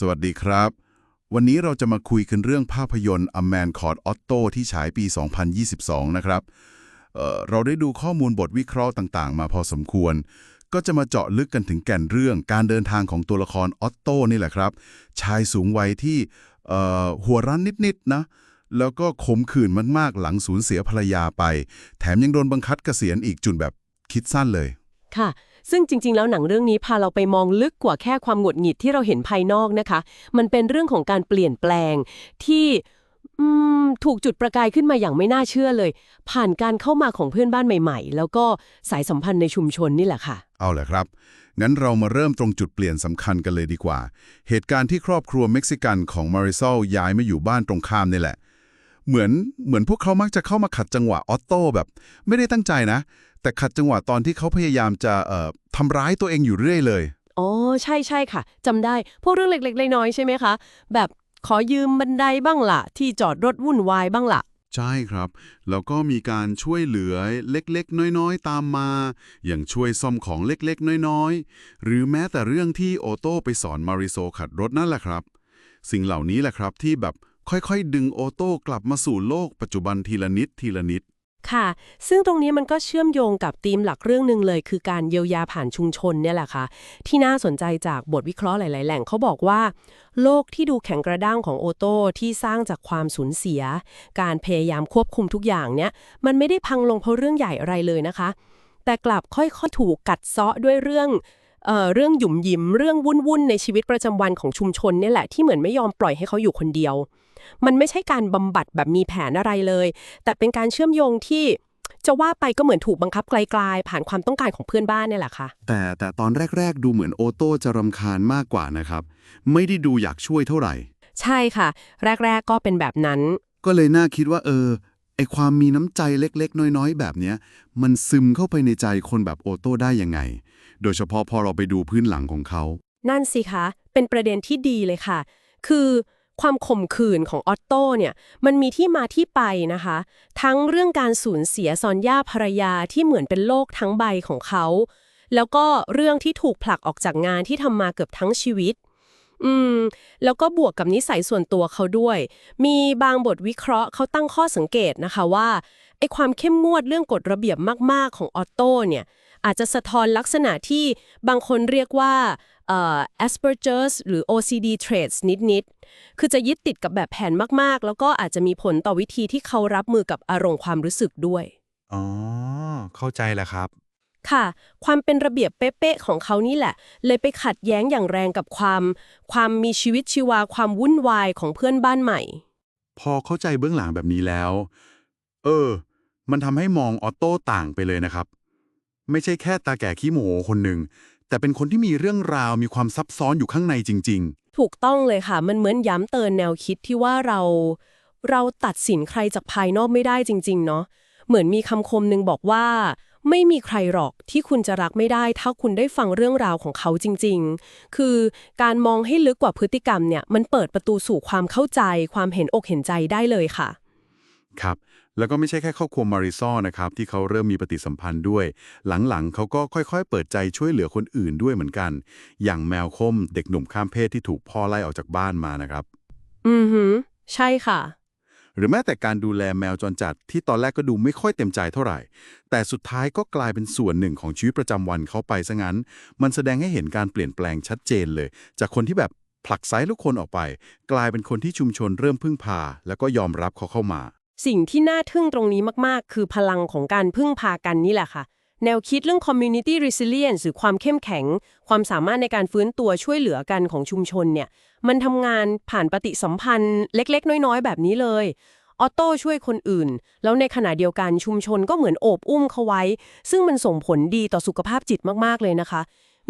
สวัสดีครับ วันนี้เราจะมาคุยกันเรื่องภาพยนตร์ A Man Called Otto ที่ฉายปี 2022 นะครับเเราได้ดูข้อมูลบทวิเคราะห์ต่างๆ มาพอสมควร ก็จะมาเจาะลึกกันถึงแก่นเรื่องการเดินทางของตัวละครออตโต้นี่แหละครับ ชายสูงวัยที่หัวรั้นนิดๆนะแล้วก็ขมขื่นมากๆ หลังสูญเสียภรรยาไป แถมยังโดนบังคับเกษียณอีกจุนแบบคิดสั้นเลย ค่ะ ซึ่งจริง ๆ แล้วหนังเรื่องนี้พาเราไปมองลึกกว่าแค่ความหงุดหงิดที่เราเห็นภายนอกนะคะ มันเป็นเรื่องของการเปลี่ยนแปลงที่ถูกจุดประกายขึ้นมาอย่างไม่น่าเชื่อเลย ผ่านการเข้ามาของเพื่อนบ้านใหม่ ๆ แล้วก็สายสัมพันธ์ในชุมชนนี่แหละค่ะ เอาแหละครับ งั้นเรามาเริ่มตรงจุดเปลี่ยนสำคัญกันเลยดีกว่า เหตุการณ์ที่ครอบครัวเม็กซิกันของมาริซอลย้ายมาอยู่บ้านตรงข้ามนี่แหละ เหมือนเหมือนพวกเขามักจะเข้ามาขัดจังหวะออตโต้แบบ ไม่ได้ตั้งใจนะ แต่ขัดจังหวะตอนที่เขาพยายามจะเอ่อทำร้ายตัวเองอยู่เรื่อยเลย อ๋อ ใช่ใช่ค่ะจำได้ พวกเรื่องเล็กๆน้อยๆใช่ไหมคะ แบบขอยืมบันไดบ้างล่ะ ที่จอดรถวุ่นวายบ้างล่ะ ใช่ครับ แล้วก็มีการช่วยเหลือเล็กๆ น้อยๆ ตามมา อย่างช่วยซ่อมของเล็กๆ น้อยๆ หรือแม้แต่เรื่องที่โอโต้ไปสอนมาริโซขัดรถนั่นแหละครับ สิ่งเหล่านี้แหละครับที่แบบค่อยๆ ดึงโอโต้กลับมาสู่โลกปัจจุบันทีละนิดทีละนิด ค่ะ ซึ่งตรงนี้มันก็เชื่อมโยงกับธีมหลักเรื่องหนึ่งเลย คือการเยียวยาผ่านชุมชนเนี่ยแหละค่ะ ที่น่าสนใจจากบทวิเคราะห์หลาย ๆ แหล่งเขาบอกว่า โลกที่ดูแข็งกระด้างของโอโต้ที่สร้างจากความสูญเสีย การพยายามควบคุมทุกอย่างเนี่ยมันไม่ได้พังลงเพราะเรื่องใหญ่อะไรเลยนะคะ แต่กลับค่อย ๆ ถูกกัดเซาะด้วยเรื่องเอ่อเรื่องหยุมหยิมเรื่องวุ่นๆในชีวิตประจำวันของชุมชนเนี่ยแหละที่เหมือนไม่ยอมปล่อยให้เขาอยู่คนเดียว มันไม่ใช่การบำบัดแบบมีแผนอะไรเลย แต่เป็นการเชื่อมโยงที่จะว่าไปก็เหมือนถูกบังคับไกลๆ ผ่านความต้องการของเพื่อนบ้านเนี่ยแหละค่ะ แต่แต่ตอนแรก ๆ ดูเหมือนโอโต้จะรำคาญมากกว่านะครับ ไม่ได้ดูอยากช่วยเท่าไหร่ ใช่ค่ะ แรก ๆ ก็เป็นแบบนั้น ก็เลยน่าคิดว่าเออไอความมีน้ำใจเล็ก ๆ น้อย ๆ แบบเนี้ย มันซึมเข้าไปในใจคนแบบโอโต้ได้ยังไง โดยเฉพาะพอเราไปดูพื้นหลังของเขา นั่นสิคะ เป็นประเด็นที่ดีเลยค่ะ คือ ความข่มขืนของออตโตเนี่ยมันมีที่มาที่ไปนะคะ ทั้งเรื่องการสูญเสียซอนย่าภรรยาที่เหมือนเป็นโลกทั้งใบของเขา แล้วก็เรื่องที่ถูกผลักออกจากงานที่ทำมาเกือบทั้งชีวิตอืม แล้วก็บวกกับนิสัยส่วนตัวเขาด้วย มีบางบทวิเคราะห์เขาตั้งข้อสังเกตนะคะว่าไอความเข้มงวดเรื่องกฎระเบียบมาก ๆ ของออตโตเนี่ย อาจจะสะท้อนลักษณะที่บางคนเรียกว่าเอ่อ Asperger's หรือ OCD traits นิด ๆ คือจะยึดติดกับแบบแผนมาก ๆ แล้วก็อาจจะมีผลต่อวิธีที่เขารับมือกับอารมณ์ความรู้สึกด้วย อ๋อ เข้าใจแล้วครับ ค่ะ ความเป็นระเบียบเป๊ะ ๆ ของเขานี่แหละ เลยไปขัดแย้งอย่างแรงกับความ ความมีชีวิตชีวาความวุ่นวายของเพื่อนบ้านใหม่ พอเข้าใจเบื้องหลังแบบนี้แล้ว เออ มันทำให้มองออโต้ต่างไปเลยนะครับ ไม่ใช่แค่ตาแก่ขี้โมโหคนหนึ่ง แต่เป็นคนที่มีเรื่องราวมีความซับซ้อนอยู่ข้างในจริง ถูกต้องเลยค่ะ มันเหมือนย้ำเตือนแนวคิดที่ว่าเรา เราตัดสินใครจากภายนอกไม่ได้จริง ๆ เนาะเหมือนมีคำคมหนึ่งบอกว่า ไม่มีใครหรอกที่คุณจะรักไม่ได้ ถ้าคุณได้ฟังเรื่องราวของเขาจริง ๆ คือการมองให้ลึกกว่าพฤติกรรมเนี่ย มันเปิดประตูสู่ความเข้าใจ ความเห็นอกเห็นใจได้เลยค่ะ ครับ แล้วก็ไม่ใช่แค่ครอบครัวมาริซอนะครับ ที่เขาเริ่มมีปฏิสัมพันธ์ด้วย หลังๆ เขาก็ค่อยๆ เปิดใจช่วยเหลือคนอื่นด้วยเหมือนกัน อย่างแมวคมเด็กหนุ่มข้ามเพศที่ถูกพ่อไล่ออกจากบ้านมานะครับ อือหือ ใช่ค่ะ หรือแม้แต่การดูแลแมวจรจัดที่ตอนแรกก็ดูไม่ค่อยเต็มใจเท่าไหร่ แต่สุดท้ายก็กลายเป็นส่วนหนึ่งของชีวิตประจำวันเขาไปซะงั้น มันแสดงให้เห็นการเปลี่ยนแปลงชัดเจนเลย จากคนที่แบบผลักไซลูกคนออกไป กลายเป็นคนที่ชุมชนเริ่มพึ่งพา แล้วก็ยอมรับเขาเข้ามา สิ่งที่น่าทึ่งตรงนี้มากๆ คือพลังของการพึ่งพากันนี่แหละค่ะ แนวคิดเรื่อง community resilience หรือความเข้มแข็ง ความสามารถในการฟื้นตัวช่วยเหลือกันของชุมชนเนี่ย มันทำงานผ่านปฏิสัมพันธ์เล็ก ๆ น้อย ๆ แบบนี้เลย ออโต้ช่วยคนอื่น แล้วในขณะเดียวกันชุมชนก็เหมือนโอบอุ้มเขาไว้ ซึ่งมันส่งผลดีต่อสุขภาพจิตมากๆเลยนะคะ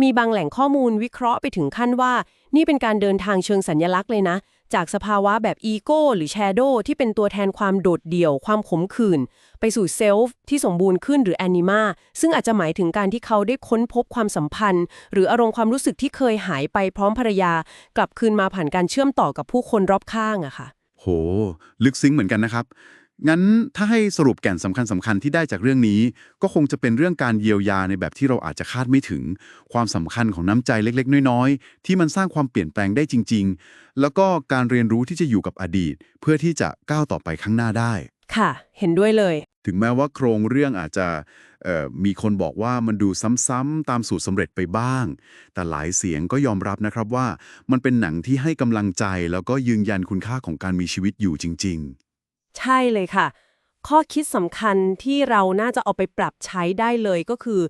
มีบางแหล่งข้อมูลวิเคราะห์ไปถึงขั้นว่า นี่เป็นการเดินทางเชิงสัญญลักษณ์เลยนะ จากสภาวะแบบอีโก้หรือแชโดที่เป็นตัวแทนความโดดเดี่ยว ความขมขื่นไปสู่เซลฟ์ที่สมบูรณ์ขึ้นหรือแอนิมาซึ่งอาจจะหมายถึงการที่เขาได้ค้นพบความสัมพันธ์ หรืออารมณ์ความรู้สึกที่เคยหายไปพร้อมภรรยา กลับคืนมาผ่านการเชื่อมต่อกับผู้คนรอบข้างอะค่ะ โห ลึกซึ้งเหมือนกันนะครับ งั้นถ้าให้สรุปแก่นสำคัญสำคัญที่ได้จากเรื่องนี้ ก็คงจะเป็นเรื่องการเยียวยาในแบบที่เราอาจจะคาดไม่ถึง ความสำคัญของน้ำใจเล็กๆ น้อยๆ ที่มันสร้างความเปลี่ยนแปลงได้จริง ๆ แล้วก็การเรียนรู้ที่จะอยู่กับอดีต เพื่อที่จะก้าวต่อไปข้างหน้าได้ ค่ะ เห็นด้วยเลย ถึงแม้ว่าโครงเรื่องอาจจะเอ่อมีคนบอกว่ามันดูซ้ำๆตามสูตรสำเร็จไปบ้าง แต่หลายเสียงก็ยอมรับนะครับว่า มันเป็นหนังที่ให้กำลังใจแล้วก็ยืนยันคุณค่าของการมีชีวิตอยู่จริง ๆ ใช่เลยค่ะ ข้อคิดสำคัญที่เราน่าจะเอาไปปรับใช้ได้เลยก็คือ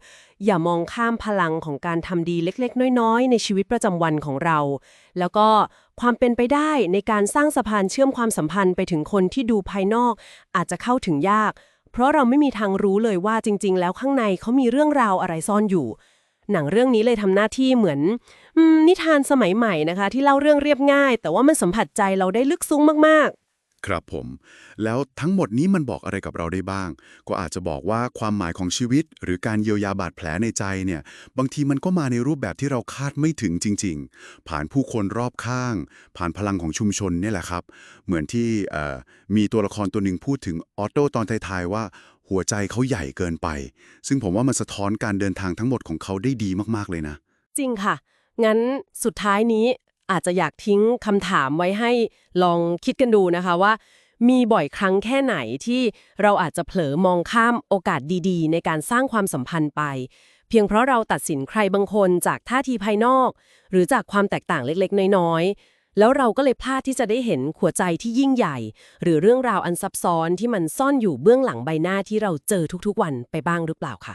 อย่ามองข้ามพลังของการทำดีเล็กๆ น้อยๆ ในชีวิตประจำวันของเรา แล้วก็ความเป็นไปได้ในการสร้างสะพานเชื่อมความสัมพันธ์ไปถึงคนที่ดูภายนอก อาจจะเข้าถึงยาก เพราะเราไม่มีทางรู้เลยว่าจริง ๆ แล้วข้างในเขามีเรื่องราวอะไรซ่อนอยู่ หนังเรื่องนี้เลยทำหน้าที่เหมือนอนิทานสมัยใหม่นะคะ ที่เล่าเรื่องเรียบง่าย แต่ว่ามันสัมผัสใจเราได้ลึกซึ้งมาก ครับผม แล้วทั้งหมดนี้มันบอกอะไรกับเราได้บ้าง ก็อาจจะบอกว่าความหมายของชีวิต หรือการเยียวยาบาดแผลในใจเนี่ยบางทีมันก็มาในรูปแบบที่เราคาดไม่ถึงจริง ๆ ผ่านผู้คนรอบข้าง ผ่านพลังของชุมชนเนี่ยแหละครับ เหมือนที่มีตัวละครตัวหนึ่งพูดถึงออโต้ตอนท้ายๆว่าหัวใจเขาใหญ่เกินไป ซึ่งผมว่ามันสะท้อนการเดินทางทั้งหมดของเขาได้ดีมากๆเลยนะ จริงค่ะ งั้นสุดท้ายนี้ อาจจะอยากทิ้งคำถามไว้ให้ลองคิดกันดูนะคะว่า มีบ่อยครั้งแค่ไหนที่เราอาจจะเผลอมองข้ามโอกาสดีๆ ในการสร้างความสัมพันธ์ไป เพียงเพราะเราตัดสินใครบางคนจากท่าทีภายนอก หรือจากความแตกต่างเล็กๆ น้อยๆ แล้วเราก็เลยพลาดที่จะได้เห็นหัวใจที่ยิ่งใหญ่ หรือเรื่องราวอันซับซ้อนที่มันซ่อนอยู่เบื้องหลังใบหน้าที่เราเจอทุกๆ วันไปบ้างหรือเปล่าค่ะ